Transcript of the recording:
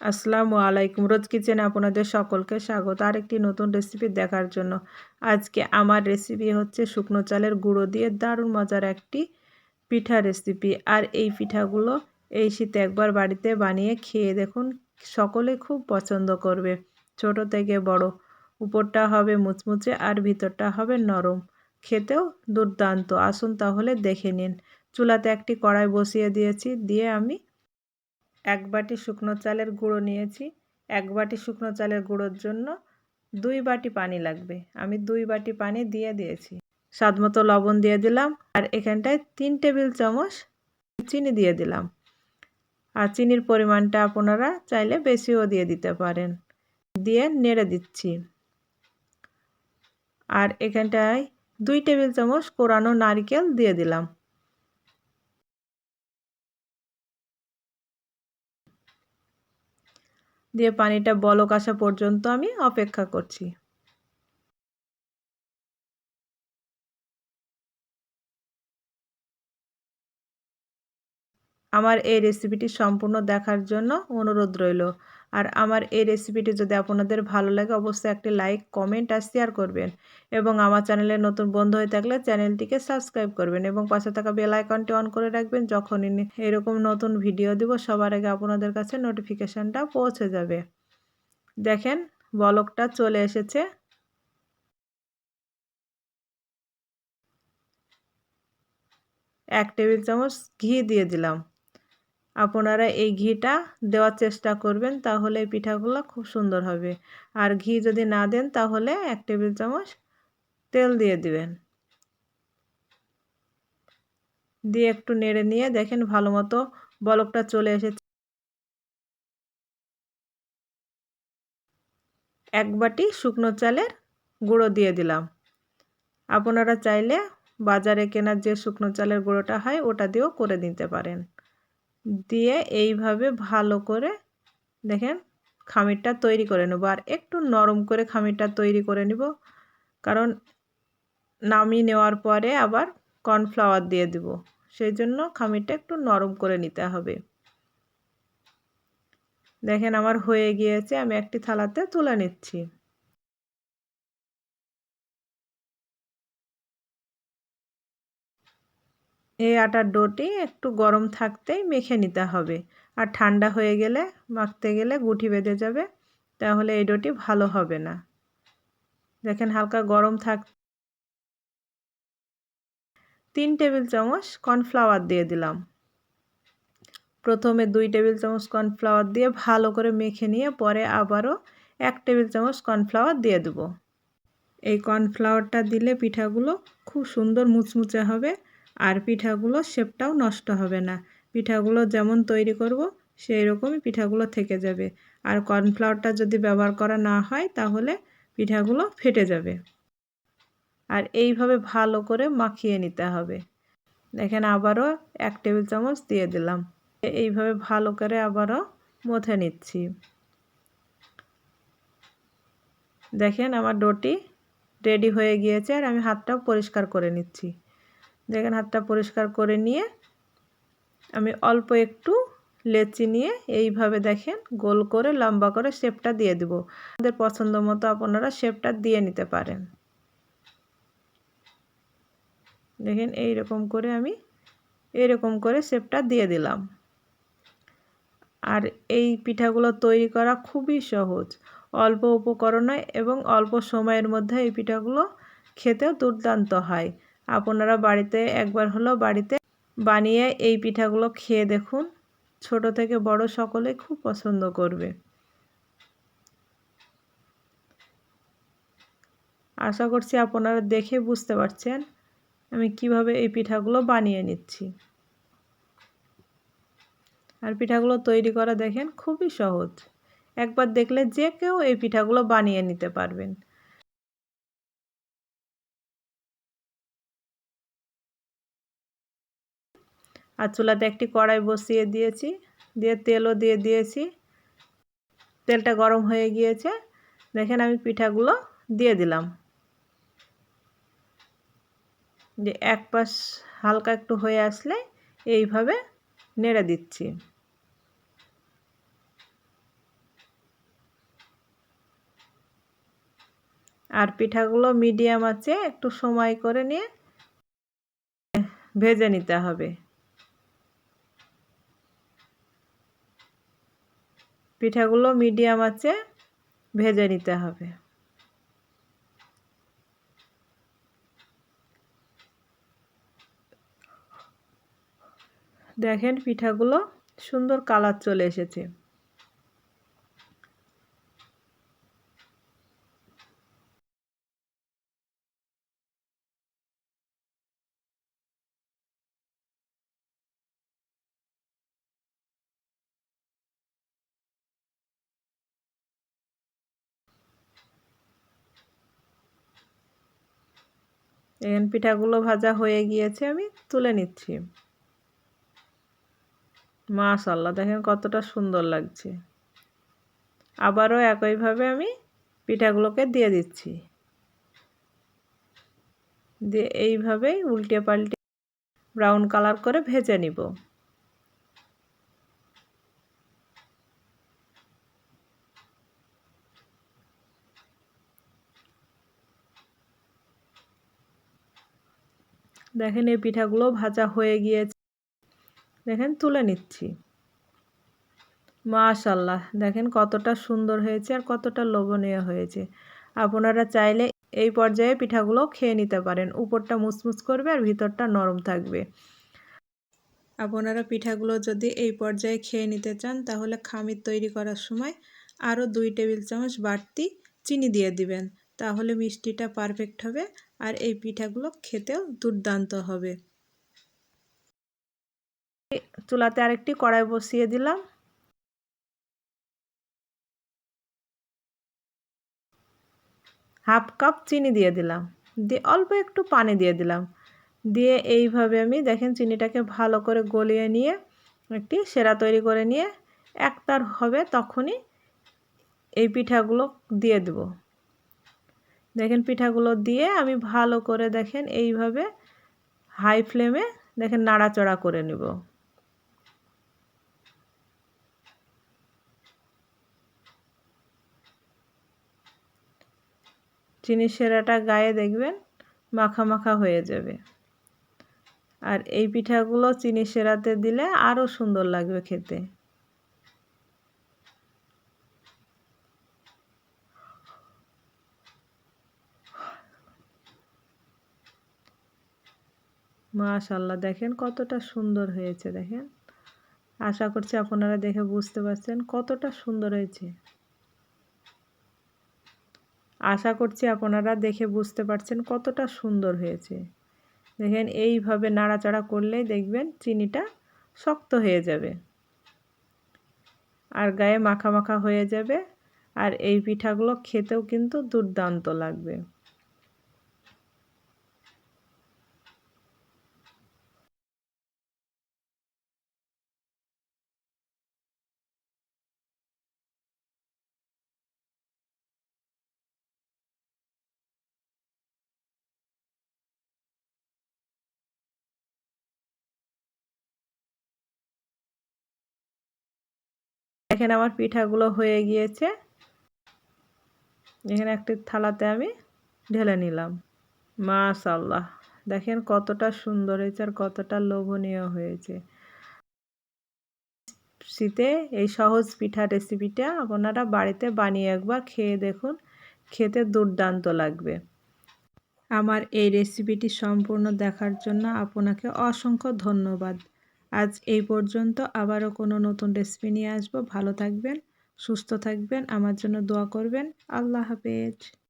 আসসালামু আলাইকুম। রোজ কিচেনে আপনাদের সকলকে স্বাগত। আর একটি নতুন রেসিপি দেখার জন্য। আজকে আমার রেসিপি হচ্ছে শুকনো চালের গুঁড়ো দিয়ে দারুণ মজার একটি পিঠা রেসিপি। আর এই পিঠাগুলো এই শীতে একবার বাড়িতে বানিয়ে খেয়ে দেখুন, সকলে খুব পছন্দ করবে। ছোট থেকে বড়। উপরটা হবে মুচমুচে আর ভিতরটা হবে নরম। খেতেও দুর্দান্ত। আসুন তাহলে দেখে নিন। চুলাতে একটি কড়াই বসিয়ে দিয়েছি। দিয়ে আমি এক বাটি শুকনো চালের গুঁড়ো নিয়েছি, এক বাটি শুকনো চালের গুঁড়োর জন্য দুই বাটি পানি লাগবে। আমি দুই বাটি পানি দিয়ে দিয়েছি। স্বাদ মতো লবণ দিয়ে দিলাম আর এখানটায় তিন টেবিল চামচ চিনি দিয়ে দিলাম। আর চিনির পরিমাণটা আপনারা চাইলে বেশিও দিয়ে দিতে পারেন। দিয়ে নেড়ে দিচ্ছি। আর এখানটায় দুই টেবিল চামচ কোরানো নারকেল দিয়ে দিলাম। দিয়ে পানিটা বলক আসা পর্যন্ত আমি অপেক্ষা করছি। আমার এই রেসিপিটি সম্পূর্ণ দেখার জন্য অনুরোধ রইল। আর আমার এই রেসিপিটি যদি আপনাদের ভালো লাগে, অবশ্যই একটি লাইক কমেন্ট আর শেয়ার করবেন। এবং আমার চ্যানেলে নতুন বন্ধু হয়ে থাকলে চ্যানেলটিকে সাবস্ক্রাইব করবেন এবং পাশে থাকা বেল আইকনটি অন করে রাখবেন, যখনই এরকম নতুন ভিডিও দিব, সবার আগে আপনাদের কাছে নোটিফিকেশানটা পৌঁছে যাবে। দেখেন, বলকটা চলে এসেছে। এক টেবিল চামচ ঘি দিয়ে দিলাম। আপনারা এই ঘিটা দেওয়ার চেষ্টা করবেন, তাহলে এই পিঠাগুলো খুব সুন্দর হবে। আর ঘি যদি না দেন, তাহলে এক টেবিল চামচ তেল দিয়ে দিবেন। দিয়ে একটু নেড়ে নিয়ে দেখেন ভালো মতো বলকটা চলে এসেছে। এক বাটি শুকনো চালের গুঁড়ো দিয়ে দিলাম। আপনারা চাইলে বাজারে কেনার যে শুকনো চালের গুঁড়োটা হয়, ওটা দিয়েও করে দিতে পারেন। দিয়ে এইভাবে ভালো করে দেখেন খামিরটা তৈরি করে নেব। আর একটু নরম করে খামিরটা তৈরি করে নিব। কারণ নামিয়ে নেওয়ার পরে আবার কর্নফ্লাওয়ার দিয়ে দিব। সেই জন্য খামিরটা একটু নরম করে নিতে হবে। দেখেন আমার হয়ে গিয়েছে, আমি একটি থালাতে তুলে নিচ্ছি। এই আটার ডোটি একটু গরম থাকতেই মেখে নিতে হবে। আর ঠান্ডা হয়ে গেলে, মাখতে গেলে গুটি বেঁধে যাবে, তাহলে এই ডোটি ভালো হবে না। দেখেন হালকা গরম থাক তিন টেবিল চামচ কর্নফ্লাওয়ার দিয়ে দিলাম। প্রথমে দুই টেবিল চামচ কর্নফ্লাওয়ার দিয়ে ভালো করে মেখে নিয়ে পরে আবারও এক টেবিল চামচ কর্নফ্লাওয়ার দিয়ে দেব। এই কর্নফ্লাওয়ারটা দিলে পিঠাগুলো খুব সুন্দর মুচমুচে হবে। আর পিঠাগুলো শেপটাও নষ্ট হবে না। পিঠাগুলো যেমন তৈরি করব সেই রকমই পিঠাগুলো থেকে যাবে। আর কর্নফ্লাওয়ারটা যদি ব্যবহার করা না হয়, তাহলে পিঠাগুলো ফেটে যাবে। আর এইভাবে ভালো করে মাখিয়ে নিতে হবে। দেখেন, আবারও এক টেবিল চামচ দিয়ে দিলাম। এইভাবে ভালো করে আবারও মথে নিচ্ছি। দেখেন, আমার ডোটি রেডি হয়ে গিয়েছে আর আমি হাতটাও পরিষ্কার করে নিচ্ছি। দেখেন হাতটা পরিষ্কার করে নিয়ে আমি অল্প একটু লেচি নিয়ে এইভাবে দেখেন গোল করে, লম্বা করে শেপটা দিয়ে দেবো। আমাদের পছন্দ মতো আপনারা শেপটা দিয়ে নিতে পারেন। দেখেন এই রকম করে আমি এরকম করে শেপটা দিয়ে দিলাম। আর এই পিঠাগুলো তৈরি করা খুবই সহজ। অল্প উপকরণে এবং অল্প সময়ের মধ্যে এই পিঠাগুলো খেতেও দুর্দান্ত হয়। আপনারা বাড়িতে একবার হলো বাড়িতে বানিয়ে এই পিঠাগুলো খেয়ে দেখুন। ছোট থেকে বড় সকলে খুব পছন্দ করবে। আশা করছি আপনারা দেখে বুঝতে পারছেন আমি কীভাবে এই পিঠাগুলো বানিয়ে নিচ্ছি। আর পিঠাগুলো তৈরি করা দেখেন খুবই সহজ। একবার দেখলে যে কেউ এই পিঠাগুলো বানিয়ে নিতে পারবেন। আর চুলাতে একটি কড়াই বসিয়ে দিয়েছি, দিয়ে তেলও দিয়ে দিয়েছি। তেলটা গরম হয়ে গিয়েছে। দেখেন আমি পিঠাগুলো দিয়ে দিলাম। যে এক পাশ হালকা একটু হয়ে আসলে এইভাবে নেড়ে দিচ্ছি। আর পিঠাগুলো মিডিয়াম আছে, একটু সময় করে নিয়ে ভেজে নিতে হবে। পিঠাগুলো মিডিয়াম আছে ভেজে নিতে হবে। দেখেন পিঠাগুলো সুন্দর কালার চলে এসেছে। এখানে পিঠাগুলো ভাজা হয়ে গিয়েছে, আমি তুলে নিচ্ছি। মাশাল্লাহ দেখেন কতটা সুন্দর লাগছে। আবারও একইভাবে আমি পিঠাগুলোকে দিয়ে দিচ্ছি। দিয়ে এইভাবেই উল্টে পাল্টে ব্রাউন কালার করে ভেজে নিব। দেখেন এই পিঠাগুলো ভাজা হয়ে গিয়েছে। দেখেন তুলে নিচ্ছি। মাশাল্লাহ দেখেন কতটা সুন্দর হয়েছে আর কতটা লোভনীয় হয়েছে। আপনারা চাইলে এই পর্যায়ে পিঠাগুলো খেয়ে নিতে পারেন। উপরটা মুচমুচ করবে আর ভিতরটা নরম থাকবে। আপনারা পিঠাগুলো যদি এই পর্যায়ে খেয়ে নিতে চান, তাহলে খামির তৈরি করার সময় আরও দুই টেবিল চামচ বাড়তি চিনি দিয়ে দিবেন। তাহলে মিষ্টিটা পারফেক্ট হবে আর এই পিঠাগুলো খেতেও দুর্দান্ত হবে। চুলাতে আরেকটি কড়াই বসিয়ে দিলাম। হাফ কাপ চিনি দিয়ে দিলাম। দিয়ে অল্প একটু পানি দিয়ে দিলাম। দিয়ে এইভাবে আমি দেখেন চিনিটাকে ভালো করে গলিয়ে নিয়ে একটি সেরা তৈরি করে নিয়ে, একতার হবে তখনই এই পিঠাগুলো দিয়ে দেব। দেখেন পিঠাগুলো দিয়ে আমি ভালো করে দেখেন এইভাবে হাই ফ্লেমে দেখেন নাড়াচড়া করে নেব। চিনি সেরাটা গায়ে দেখবেন মাখা মাখা হয়ে যাবে। আর এই পিঠাগুলো চিনি সেরাতে দিলে আরও সুন্দর লাগবে খেতে। মাশাল্লাহ দেখেন কতটা সুন্দর হয়েছে, দেখেন। আশা করছি আপনারা দেখে বুঝতে পারছেন কতটা সুন্দর হয়েছে। আশা করছি আপনারা দেখে বুঝতে পারছেন কতটা সুন্দর হয়েছে। দেখেন এইভাবে নাড়াচাড়া করলেই দেখবেন চিনিটা শক্ত হয়ে যাবে। আর গায়ে মাখা মাখা হয়ে যাবে। আর এই পিঠাগুলো খেতেও কিন্তু দুর্দান্ত লাগবে। দেখেন আমার পিঠাগুলো হয়ে গিয়েছে। এখানে একটি থালাতে আমি ঢেলে নিলাম। মাশাল্লাহ দেখেন কতটা সুন্দর হয়েছে আর কতটা লোভনীয় হয়েছে। শীতে এই সহজ পিঠা রেসিপিটা আপনারা বাড়িতে বানিয়ে একবার খেয়ে দেখুন। খেতে দুর্দান্ত লাগবে। আমার এই রেসিপিটি সম্পূর্ণ দেখার জন্য আপনাকে অসংখ্য ধন্যবাদ। আজ এই পর্যন্ত। আবারও কোনো নতুন রেসিপি নিয়ে আসব। ভালো থাকবেন, সুস্থ থাকবেন। আমার জন্য দোয়া করবেন। আল্লাহ হাফেজ।